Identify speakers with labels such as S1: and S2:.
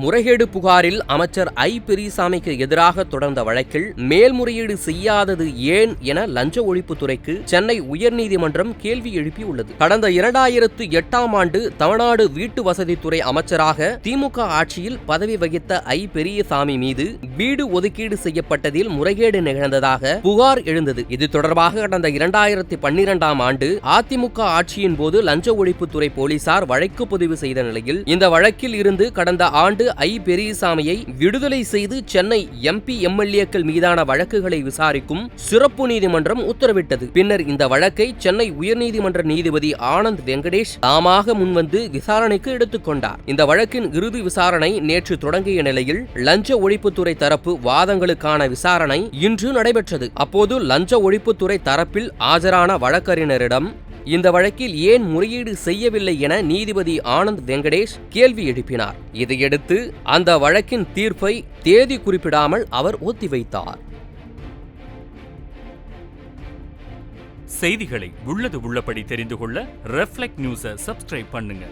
S1: முறைகேடு புகாரில் அமைச்சர் ஐ. பெரியசாமிக்கு எதிராக தொடர்ந்த வழக்கில் மேல்முறையீடு செய்யாதது ஏன் என லஞ்ச ஒழிப்புத்துறைக்கு சென்னை உயர்நீதிமன்றம் கேள்வி எழுப்பியுள்ளது. கடந்த இரண்டாயிரத்து எட்டாம் ஆண்டு தமிழ்நாடு வீட்டு வசதித்துறை அமைச்சராக திமுக ஆட்சியில் பதவி வகித்த ஐ. பெரியசாமி மீது வீடு ஒதுக்கீடு செய்யப்பட்டதில் முறைகேடு நிகழ்ந்ததாக புகார் எழுந்தது. இது தொடர்பாக கடந்த இரண்டாயிரத்தி பன்னிரெண்டாம் ஆண்டு அதிமுக ஆட்சியின் போது லஞ்ச ஒழிப்புத்துறை போலீசார் வழக்கு பதிவு செய்த நிலையில் இந்த வழக்கில் இருந்து கடந்த ஆண்டு ஐ பெரியசாமியை விடுதலை செய்து சென்னை எம்பி எம்எல்ஏக்கள் மீதான வழக்குகளை விசாரிக்கும் சிறப்பு நீதிமன்றம் உத்தரவிட்டது. பின்னர் இந்த வழக்கை சென்னை உயர்நீதிமன்ற நீதிபதி ஆனந்த் வெங்கடேஷ் தாமாக முன்வந்து விசாரணைக்கு எடுத்துக்கொண்டார் இந்த வழக்கின் இறுதி விசாரணை நேற்று தொடங்கிய நிலையில் லஞ்ச ஒழிப்புத்துறை தரப்பு வாதங்களுக்கான விசாரணை இன்று நடைபெற்றது. அப்போது லஞ்ச ஒழிப்புத்துறை தரப்பில் ஆஜரான வழக்கறிஞரிடம் இந்த வழக்கில் ஏன் முறையீடு செய்யவில்லை என நீதிபதி ஆனந்த் வெங்கடேஷ் கேள்வி எழுப்பினார். இதையடுத்து அந்த வழக்கின் தீர்ப்பை தேதி குறிப்பிடாமல் அவர் ஒத்திவைத்தார்.
S2: செய்திகளை உள்ளது உள்ளபடி தெரிந்து கொள்ள ரெஃப்ளெக்ட் நியூஸை சப்ஸ்கிரைப் பண்ணுங்க.